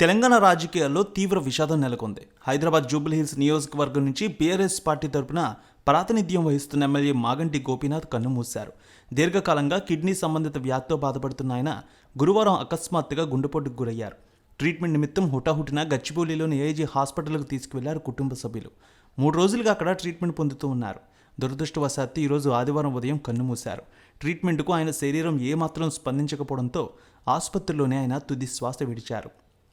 తెలంగాణ రాజకీయాల్లో తీవ్ర విషాదం నెలకొంది. హైదరాబాద్ జూబ్లీహిల్స్ నియోజకవర్గం నుంచి బీఆర్ఎస్ పార్టీ తరపున ప్రాతినిధ్యం వహిస్తున్న ఎమ్మెల్యే మాగంటి గోపీనాథ్ కన్నుమూశారు దీర్ఘకాలంగా కిడ్నీ సంబంధిత వ్యాధితో బాధపడుతున్న ఆయన గురువారం అకస్మాత్తుగా గుండెపోటుకు గురయ్యారు. ట్రీట్మెంట్ నిమిత్తం హుటాహుటిన గచ్చిబౌలిలోని ఏఐజీ హాస్పిటల్కు తీసుకువెళ్ళారు కుటుంబ సభ్యులు. మూడు రోజులుగా అక్కడ ట్రీట్మెంట్ పొందుతూ ఉన్నారు. దురదృష్టవశాత్తు ఈరోజు ఆదివారం ఉదయం కన్నుమూశారు ట్రీట్మెంట్కు ఆయన శరీరం ఏమాత్రం స్పందించకపోవడంతో ఆసుపత్రిలోనే ఆయన తుది శ్వాస విడిచారు.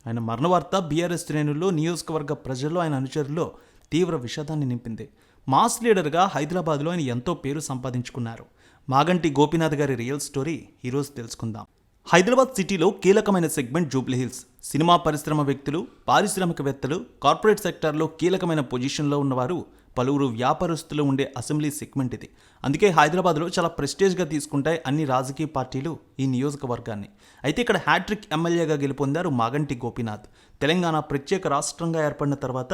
ఆయన మరణవార్త బీఆర్ఎస్ శ్రేణుల్లో నియోజకవర్గ ప్రజల్లో ఆయన అనుచరుల్లో తీవ్ర విషాదాన్ని నింపింది. మాస్ లీడర్గా హైదరాబాద్లో ఆయన ఎంతో పేరు సంపాదించుకున్నారు. మాగంటి గోపీనాథ్ గారి రియల్ స్టోరీ ఈరోజు తెలుసుకుందాం. హైదరాబాద్ సిటీలో కీలకమైన సెగ్మెంట్ జూబ్లీహిల్స్ సినిమా పరిశ్రమ వ్యక్తులు పారిశ్రామికవేత్తలు కార్పొరేట్ సెక్టార్లో కీలకమైన పొజిషన్లో ఉన్నవారు పలువురు వ్యాపారస్తులు ఉండే అసెంబ్లీ సెగ్మెంట్ ఇది. అందుకే హైదరాబాద్లో చాలా ప్రెస్టేజ్గా తీసుకుంటాయి అన్ని రాజకీయ పార్టీలు ఈ నియోజకవర్గాన్ని. అయితే ఇక్కడ హ్యాట్రిక్ ఎమ్మెల్యేగా గెలుపొందారు మాగంటి గోపీనాథ్. తెలంగాణ ప్రత్యేక రాష్ట్రంగా ఏర్పడిన తర్వాత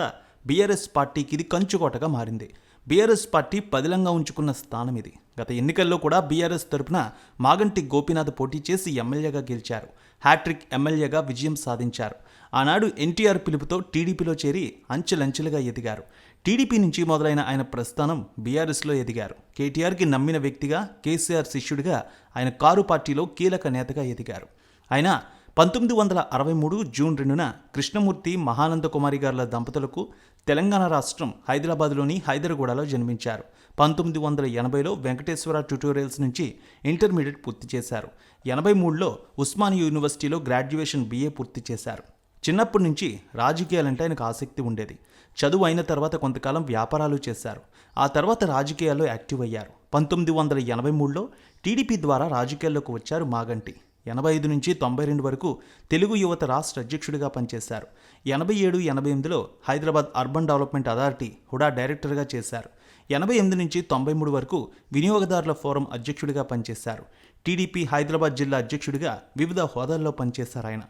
బీఆర్ఎస్ పార్టీకి ఇది కంచుకోటగా మారింది. బీఆర్ఎస్ పార్టీ పదిలంగా ఉంచుకున్న స్థానం ఇది. గత ఎన్నికల్లో కూడా బీఆర్ఎస్ తరపున మాగంటి గోపీనాథ్ పోటీ చేసి ఎమ్మెల్యేగా గెలిచారు. హ్యాట్రిక్ ఎమ్మెల్యేగా విజయం సాధించారు. ఆనాడు ఎన్టీఆర్ పిలుపుతో టీడీపీలో చేరి అంచెలంచెలుగా ఎదిగారు. టీడీపీ నుంచి మొదలైన ఆయన ప్రస్థానం బీఆర్ఎస్లో ఎదిగారు. కేటీఆర్కి నమ్మిన వ్యక్తిగా కేసీఆర్ శిష్యుడిగా ఆయన కారు పార్టీలో కీలక నేతగా ఎదిగారు. ఆయన పంతొమ్మిది వందల అరవై మూడు జూన్ రెండున కృష్ణమూర్తి మహానంద కుమారి గారుల దంపతులకు తెలంగాణ రాష్ట్రం హైదరాబాద్లోని హైదరగూడలో జన్మించారు. పంతొమ్మిది వందల ఎనభైలో వెంకటేశ్వర ట్యూటోరియల్స్ నుంచి ఇంటర్మీడియట్ పూర్తి చేశారు. ఎనభై మూడులో ఉస్మానియా యూనివర్సిటీలో గ్రాడ్యుయేషన్ బీఏ పూర్తి చేశారు. చిన్నప్పటి నుంచి రాజకీయాలంటే ఆయనకు ఆసక్తి ఉండేది. చదువు అయిన తర్వాత కొంతకాలం వ్యాపారాలు చేశారు. ఆ తర్వాత రాజకీయాల్లో యాక్టివ్ అయ్యారు. పంతొమ్మిది వందల ఎనభై మూడులో టీడీపీ ద్వారా రాజకీయాల్లోకి వచ్చారు మాగంటి. ఎనభై ఐదు నుంచి తొంభై రెండు వరకు తెలుగు యువత రాష్ట్ర అధ్యక్షుడిగా పనిచేశారు. ఎనభై ఏడు ఎనభై ఎనిమిదిలో Hyderabad urban development authority HUDA డైరెక్టర్గా చేశారు. ఎనభై ఎనిమిది నుంచి తొంభై మూడు వరకు వినియోగదారుల ఫోరం అధ్యక్షుడిగా పనిచేశారు. టీడీపీ హైదరాబాద్ జిల్లా అధ్యక్షుడిగా వివిధ హోదాల్లో పనిచేశారు ఆయన.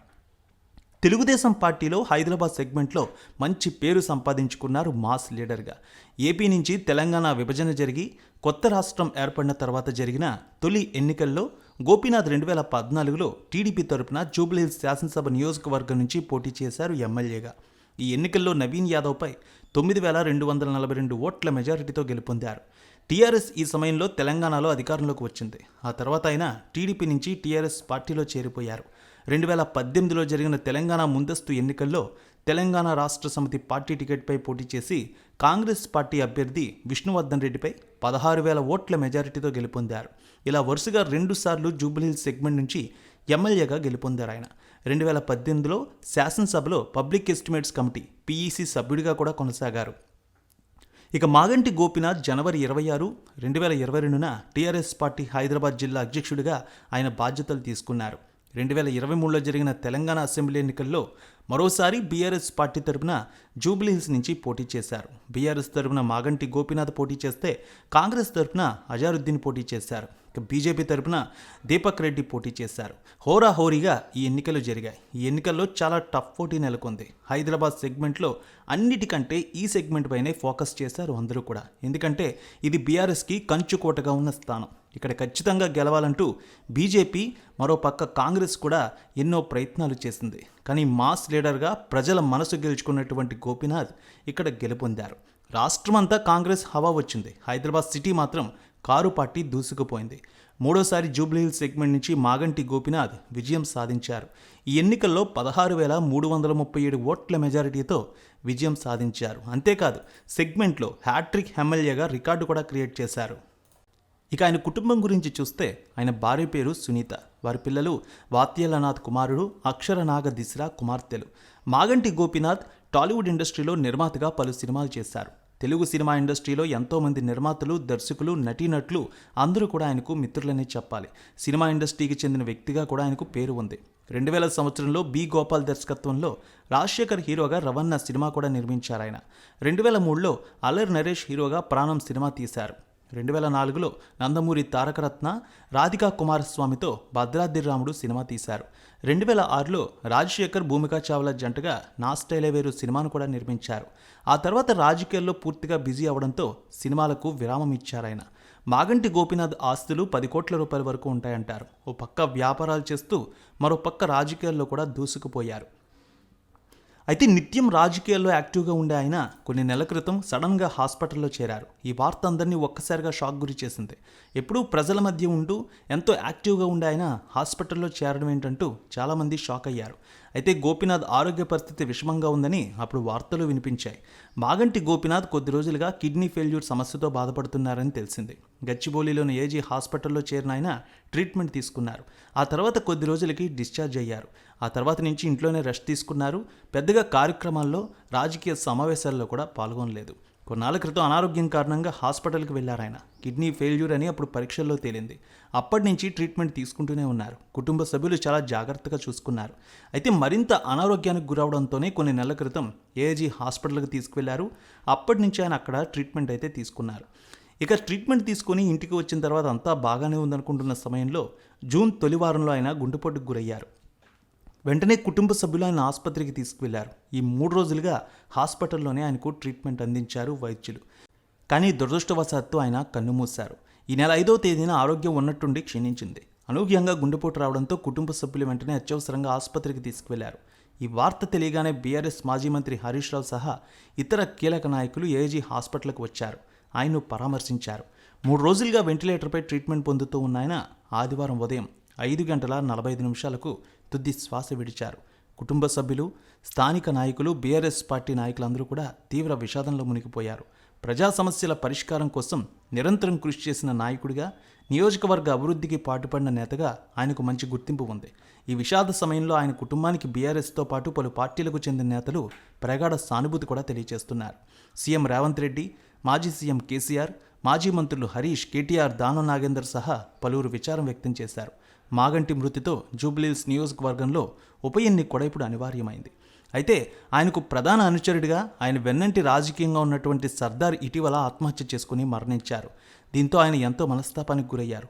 తెలుగుదేశం పార్టీలో హైదరాబాద్ సెగ్మెంట్లో మంచి పేరు సంపాదించుకున్నారు మాస్ లీడర్గా. ఏపీ నుంచి తెలంగాణ విభజన జరిగి కొత్త రాష్ట్రం ఏర్పడిన తర్వాత జరిగిన తొలి ఎన్నికల్లో గోపీనాథ్ రెండు వేల పద్నాలుగులో టీడీపీ తరపున జూబ్లీహిల్స్ శాసనసభ నియోజకవర్గం నుంచి పోటీ చేశారు ఎమ్మెల్యేగా. ఈ ఎన్నికల్లో నవీన్ యాదవ్పై తొమ్మిది వేల రెండు వందల నలభై రెండు ఓట్ల మెజారిటీతో గెలుపొందారు. టీఆర్ఎస్ ఈ సమయంలో తెలంగాణలో అధికారంలోకి వచ్చింది. ఆ తర్వాత ఆయన టీడీపీ నుంచి టీఆర్ఎస్ పార్టీలో చేరిపోయారు. రెండు వేల పద్దెనిమిదిలో జరిగిన తెలంగాణ ముందస్తు ఎన్నికల్లో తెలంగాణ రాష్ట్ర సమితి పార్టీ టికెట్పై పోటీ చేసి కాంగ్రెస్ పార్టీ అభ్యర్థి విష్ణువర్ధన్ రెడ్డిపై పదహారు వేల ఓట్ల మెజారిటీతో గెలుపొందారు. ఇలా వరుసగా రెండుసార్లు జూబ్లీహిల్స్ సెగ్మెంట్ నుంచి ఎమ్మెల్యేగా గెలుపొందారు ఆయన. రెండు వేల పద్దెనిమిదిలో శాసనసభలో పబ్లిక్ ఎస్టిమేట్స్ కమిటీ పీఈసీ సభ్యుడిగా కూడా కొనసాగారు. ఇక మాగంటి గోపినాథ్ జనవరి ఇరవై ఆరు రెండు వేల ఇరవై రెండున టీఆర్ఎస్ పార్టీ హైదరాబాద్ జిల్లా అధ్యక్షుడిగా ఆయన బాధ్యతలు తీసుకున్నారు. రెండు వేల ఇరవై మూడులో జరిగిన తెలంగాణ అసెంబ్లీ ఎన్నికల్లో మరోసారి బీఆర్ఎస్ పార్టీ తరపున జూబ్లీహిల్స్ నుంచి పోటీ చేశారు. బీఆర్ఎస్ తరపున మాగంటి గోపీనాథ్ పోటీ చేస్తే కాంగ్రెస్ తరపున అజారుద్దీన్ పోటీ చేశారు. బీజేపీ తరపున దీపక్ రెడ్డి పోటీ చేశారు. హోరాహోరీగా ఈ ఎన్నికలు జరిగాయి. ఈ ఎన్నికల్లో చాలా టఫ్ పోటీ నెలకొంది. హైదరాబాద్ సెగ్మెంట్లో అన్నిటికంటే ఈ సెగ్మెంట్ పైనే ఫోకస్ చేశారు అందరూ కూడా. ఎందుకంటే ఇది బీఆర్ఎస్కి కంచుకోటగా ఉన్న స్థానం. ఇక్కడ ఖచ్చితంగా గెలవాలంటూ బీజేపీ మరోపక్క కాంగ్రెస్ కూడా ఎన్నో ప్రయత్నాలు చేసింది. కానీ మాస్ లీడర్గా ప్రజల మనసు గెలుచుకున్నటువంటి గోపీనాథ్ ఇక్కడ గెలుపొందారు. రాష్ట్రమంతా కాంగ్రెస్ హవా వచ్చింది. హైదరాబాద్ సిటీ మాత్రం కారు పార్టీ దూసుకుపోయింది. మూడోసారి జూబ్లీహిల్ సెగ్మెంట్ నుంచి మాగంటి గోపినాథ్ విజయం సాధించారు. ఈ ఎన్నికల్లో పదహారు వేల మూడు వందల ముప్పై ఏడు ఓట్ల మెజారిటీతో విజయం సాధించారు. అంతేకాదు సెగ్మెంట్లో హ్యాట్రిక్ ఎమ్మెల్యేగా రికార్డు కూడా క్రియేట్ చేశారు. ఇక ఆయన కుటుంబం గురించి చూస్తే ఆయన భార్య పేరు సునీత వారి పిల్లలు వాత్యలనాథ్ కుమారుడు అక్షరనాగ దిశ్రా కుమార్తెలు. మాగంటి గోపీనాథ్ టాలీవుడ్ ఇండస్ట్రీలో నిర్మాతగా పలు సినిమాలు చేశారు. తెలుగు సినిమా ఇండస్ట్రీలో ఎంతోమంది నిర్మాతలు దర్శకులు నటీనట్లు అందరూ కూడా ఆయనకు మిత్రులనే చెప్పాలి. సినిమా ఇండస్ట్రీకి చెందిన వ్యక్తిగా కూడా ఆయనకు పేరు ఉంది. రెండు వేల సంవత్సరంలో బి. గోపాల్ దర్శకత్వంలో రాజశేఖర్ హీరోగా రవణ సినిమా కూడా నిర్మించారు ఆయన రెండు వేల మూడులో అల్లర్ నరేష్ హీరోగా ప్రాణం సినిమా తీశారు. రెండు వేల నాలుగులో నందమూరి తారకరత్న రాధికా కుమారస్వామితో భద్రాద్రి రాముడు సినిమా తీశారు. రెండు వేల ఆరులో రాజశేఖర్ భూమికా చావ్లా జంటగా నా స్టైలే వేరు సినిమాను కూడా నిర్మించారు. ఆ తర్వాత రాజకీయాల్లో పూర్తిగా బిజీ అవడంతో సినిమాలకు విరామం ఇచ్చారాయన మాగంటి గోపీనాథ్ ఆస్తులు పది కోట్ల రూపాయల వరకు ఉంటాయంటారు. ఓ పక్క వ్యాపారాలు చేస్తూ మరో పక్క రాజకీయాల్లో కూడా దూసుకుపోయారు. అయితే నిత్యం రాజకీయాల్లో యాక్టివ్గా ఉండే ఆయన కొన్ని నెలల క్రితం సడన్గా హాస్పిటల్లో చేరారు. ఈ వార్త అందరినీ ఒక్కసారిగా షాక్ గురి చేసింది. ఎప్పుడూ ప్రజల మధ్య ఉంటూ ఎంతో యాక్టివ్గా ఉండే ఆయన హాస్పిటల్లో చేరడం ఏంటంటూ చాలామంది షాక్ అయ్యారు. అయితే గోపీనాథ్ ఆరోగ్య పరిస్థితి విషమంగా ఉందని అప్పుడు వార్తలు వినిపించాయి. మాగంటి గోపీనాథ్ కొద్ది రోజులుగా కిడ్నీ ఫెయిల్యూర్ సమస్యతో బాధపడుతున్నారని తెలిసింది. గచ్చిబౌలిలోని ఏజీ హాస్పిటల్లో చేరిన ఆయన ట్రీట్మెంట్ తీసుకున్నారు. ఆ తర్వాత కొద్ది రోజులకి డిశ్చార్జ్ అయ్యారు. ఆ తర్వాత నుంచి ఇంట్లోనే రెస్ట్ తీసుకున్నారు. పెద్దగా కార్యక్రమాల్లో రాజకీయ సమావేశాల్లో కూడా పాల్గొనలేదు. కొన్నాళ్ళ క్రితం అనారోగ్యం కారణంగా హాస్పిటల్కి వెళ్ళారు ఆయన. కిడ్నీ ఫెయిల్యూర్ అని అప్పుడు పరీక్షల్లో తేలింది. అప్పటి నుంచి ట్రీట్మెంట్ తీసుకుంటూనే ఉన్నారు. కుటుంబ సభ్యులు చాలా జాగ్రత్తగా చూసుకున్నారు. అయితే మరింత అనారోగ్యానికి గురవడంతోనే కొన్ని నెలల క్రితం ఏజీ హాస్పిటల్కి తీసుకువెళ్ళారు. అప్పటి నుంచి ఆయన అక్కడ ట్రీట్మెంట్ అయితే తీసుకున్నారు. ఇక ట్రీట్మెంట్ తీసుకొని ఇంటికి వచ్చిన తర్వాత అంతా బాగానే ఉందనుకుంటున్న సమయంలో జూన్ తొలి వారంలో ఆయన గుండెపోటుకు గురయ్యారు. వెంటనే కుటుంబ సభ్యులు ఆయన ఆసుపత్రికి తీసుకువెళ్ళారు. ఈ మూడు రోజులుగా హాస్పిటల్లోనే ఆయనకు ట్రీట్మెంట్ అందించారు వైద్యులు. కానీ దురదృష్టవశాత్తు ఆయన కన్నుమూశారు. ఈ నెల ఐదో తేదీన ఆరోగ్యం ఉన్నట్టుండి క్షీణించింది. అనూహ్యంగా గుండెపోటు రావడంతో కుటుంబ సభ్యులు వెంటనే అత్యవసరంగా ఆసుపత్రికి తీసుకువెళ్ళారు. ఈ వార్త తెలియగానే బీఆర్ఎస్ మాజీ మంత్రి హరీష్ రావు సహా ఇతర కీలక నాయకులు ఏజీ హాస్పిటల్కి వచ్చారు. ఆయన్ను పరామర్శించారు. మూడు రోజులుగా వెంటిలేటర్పై ట్రీట్మెంట్ పొందుతూ ఉన్న ఆయన ఆదివారం ఉదయం ఐదు గంటల నలభై ఐదు నిమిషాలకు తుది శ్వాస విడిచారు. కుటుంబ సభ్యులు స్థానిక నాయకులు బీఆర్ఎస్ పార్టీ నాయకులందరూ కూడా తీవ్ర విషాదంలో మునిగిపోయారు. ప్రజా సమస్యల పరిష్కారం కోసం నిరంతరం కృషి చేసిన నాయకుడిగా నియోజకవర్గ అభివృద్ధికి పాటుపడిన నేతగా ఆయనకు మంచి గుర్తింపు ఉంది. ఈ విషాద సమయంలో ఆయన కుటుంబానికి బీఆర్ఎస్తో పాటు పలు పార్టీలకు చెందిన నేతలు ప్రగాఢ సానుభూతి కూడా తెలియజేస్తున్నారు. సీఎం రేవంత్ రెడ్డి మాజీ సీఎం కేసీఆర్ మాజీ మంత్రులు హరీష్ కేటీఆర్ దానం నాగేందర్ సహా పలువురు విచారం వ్యక్తం చేశారు. మాగంటి మృతితో జూబ్లీల్స్ నియోజకవర్గంలో ఉప ఎన్నిక కూడా ఇప్పుడు అనివార్యమైంది. అయితే ఆయనకు ప్రధాన అనుచరుడిగా ఆయన వెన్నంటి రాజకీయంగా ఉన్నటువంటి సర్దార్ ఇటీవల ఆత్మహత్య చేసుకుని మరణించారు. దీంతో ఆయన ఎంతో మనస్తాపానికి గురయ్యారు.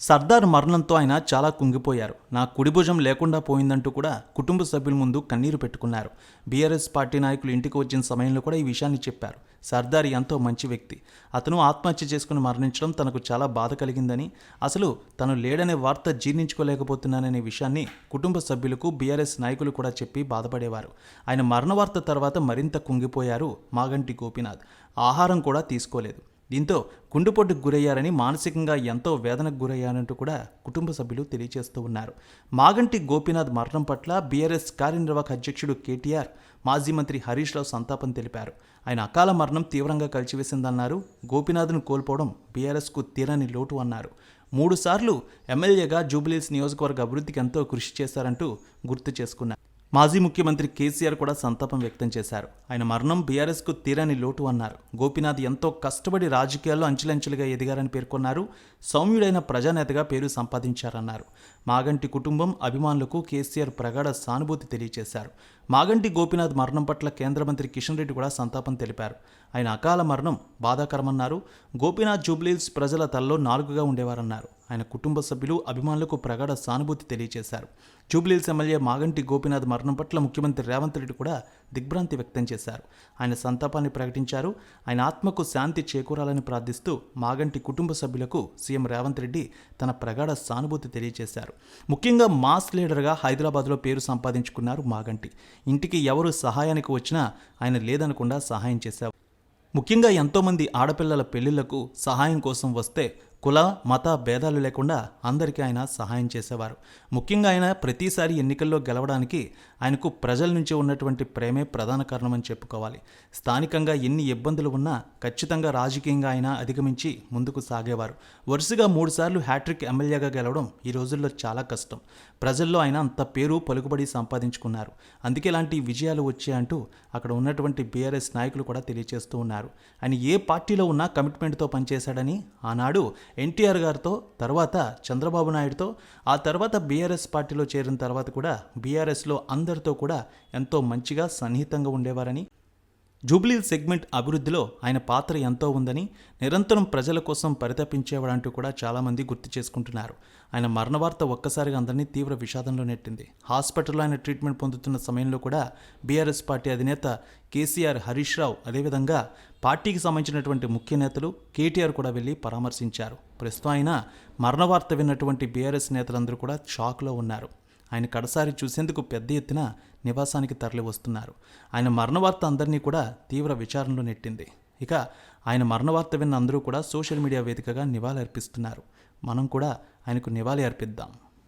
సర్దార్ మరణంతో ఆయన చాలా కుంగిపోయారు. నా కుడి భుజం లేకుండా పోయిందంటూ కూడా కుటుంబ సభ్యుల ముందు కన్నీరు పెట్టుకున్నారు. బీఆర్ఎస్ పార్టీ నాయకులు ఇంటికి వచ్చిన సమయంలో కూడా ఈ విషయాన్ని చెప్పారు. సర్దార్ ఎంతో మంచి వ్యక్తి. అతను ఆత్మహత్య చేసుకుని మరణించడం తనకు చాలా బాధ కలిగిందని అసలు తను లేడనే వార్త జీర్ణించుకోలేకపోతున్నాననే విషయాన్ని కుటుంబ సభ్యులకు బీఆర్ఎస్ నాయకులు కూడా చెప్పి బాధపడేవారు. ఆయన మరణ వార్త తర్వాత మరింత కుంగిపోయారు మాగంటి గోపీనాథ్. ఆహారం కూడా తీసుకోలేదు. దీంతో గుండెపోటుకు గురయ్యారని మానసికంగా ఎంతో వేదనకు గురయ్యారంటూ కూడా కుటుంబ సభ్యులు తెలియజేస్తూ ఉన్నారు. మాగంటి గోపీనాథ్ మరణం పట్ల బీఆర్ఎస్ కార్యనిర్వాహక అధ్యక్షుడు కేటీఆర్ మాజీ మంత్రి హరీష్ రావు సంతాపం తెలిపారు. ఆయన అకాల మరణం తీవ్రంగా కలిచివేసిందన్నారు. గోపీనాథ్ను కోల్పోవడం బీఆర్ఎస్కు తీరని లోటు అన్నారు. మూడుసార్లు ఎమ్మెల్యేగా జూబిలీస్ నియోజకవర్గ అభివృద్ధికి ఎంతో కృషి చేశారంటూ గుర్తు చేసుకున్నారు. మాజీ ముఖ్యమంత్రి కేసీఆర్ కూడా సంతాపం వ్యక్తం చేశారు. ఆయన మరణం బీఆర్ఎస్కు తీరని లోటు అన్నారు. గోపీనాథ్ ఎంతో కష్టపడి రాజకీయాల్లో అంచెలంచెలుగా ఎదిగారని పేర్కొన్నారు. సౌమ్యుడైన ప్రజానేతగా పేరు సంపాదించారన్నారు. మాగంటి కుటుంబం అభిమానులకు కేసీఆర్ ప్రగాఢ సానుభూతి తెలియజేశారు. మాగంటి గోపీనాథ్ మరణం పట్ల కేంద్ర మంత్రి కిషన్ రెడ్డి కూడా సంతాపం తెలిపారు. ఆయన అకాల మరణం బాధాకరమన్నారు. గోపీనాథ్ జూబ్లీల్స్ ప్రజల తల్లో నాలుగుగా ఉండేవారన్నారు. ఆయన కుటుంబ సభ్యులు అభిమానులకు ప్రగాఢ సానుభూతి తెలియజేశారు. జూబ్లీల్స్ ఎమ్మెల్యే మాగంటి గోపీనాథ్ మరణం పట్ల ముఖ్యమంత్రి రేవంత్ రెడ్డి కూడా దిగ్భ్రాంతి వ్యక్తం చేశారు. ఆయన సంతాపాన్ని ప్రకటించారు. ఆయన ఆత్మకు శాంతి చేకూరాలని ప్రార్థిస్తూ మాగంటి కుటుంబ సభ్యులకు సీఎం రేవంత్ రెడ్డి తన ప్రగాఢ సానుభూతి తెలియజేశారు. ముఖ్యంగా మాస్ లీడర్గా హైదరాబాద్లో పేరు సంపాదించుకున్నారు మాగంటి. ఇంటికి ఎవరు సహాయానికి వచ్చినా ఆయన లేదనకుండా సహాయం చేశారు. ముఖ్యంగా ఎంతోమంది ఆడపిల్లల పెళ్ళిళ్ళకు సహాయం కోసం వస్తే కుల మత భేదాలు లేకుండా అందరికీ ఆయన సహాయం చేసేవారు. ముఖ్యంగా ఆయన ప్రతిసారి ఎన్నికల్లో గెలవడానికి ఆయనకు ప్రజల నుంచి ఉన్నటువంటి ప్రేమే ప్రధాన కారణమని చెప్పుకోవాలి. స్థానికంగా ఎన్ని ఇబ్బందులు ఉన్నా ఖచ్చితంగా రాజకీయంగా ఆయన అధిగమించి ముందుకు సాగేవారు. వరుసగా మూడుసార్లు హ్యాట్రిక్ ఎమ్మెల్యేగా గెలవడం ఈ రోజుల్లో చాలా కష్టం. ప్రజల్లో ఆయన అంత పేరు పలుకుబడి సంపాదించుకున్నారు. అందుకే ఇలాంటి విజయాలు వచ్చాయంటూ అక్కడ ఉన్నటువంటి బీఆర్ఎస్ నాయకులు కూడా తెలియజేస్తూ ఉన్నారు. ఆయన ఏ పార్టీలో ఉన్నా కమిట్మెంట్తో పనిచేశాడని ఆనాడు ఎన్టీఆర్ గారితో తర్వాత చంద్రబాబు నాయుడుతో ఆ తర్వాత బీఆర్ఎస్ పార్టీలో చేరిన తర్వాత కూడా బీఆర్ఎస్లో అందరితో కూడా ఎంతో మంచిగా సన్నిహితంగా ఉండేవారని జూబ్లీ సెగ్మెంట్ అభివృద్ధిలో ఆయన పాత్ర ఎంతో ఉందని నిరంతరం ప్రజల కోసం పరితపించేవాడంటూ కూడా చాలామంది గుర్తు చేసుకుంటున్నారు. ఆయన మరణవార్త ఒక్కసారిగా అందరినీ తీవ్ర విషాదంలో నెట్టింది. హాస్పిటల్లో ఆయన ట్రీట్మెంట్ పొందుతున్న సమయంలో కూడా బీఆర్ఎస్ పార్టీ అధినేత కేసీఆర్ హరీష్ రావు అదేవిధంగా పార్టీకి సంబంధించినటువంటి ముఖ్య నేతలు కేటీఆర్ కూడా వెళ్ళి పరామర్శించారు. ప్రస్తుతం ఆయన మరణవార్త విన్నటువంటి బీఆర్ఎస్ నేతలందరూ కూడా షాక్లో ఉన్నారు. ఆయన కడసారి చూసేందుకు పెద్ద ఎత్తున నివాసానికి తరలి వస్తున్నారు ఆయన మరణ వార్త అందరినీ కూడా తీవ్ర విచారణలో నెట్టింది. ఇక ఆయన మరణ వార్త విన్న అందరూ కూడా సోషల్ మీడియా వేదికగా నివాళి అర్పిస్తున్నారు మనం కూడా ఆయనకు నివాళి అర్పిద్దాం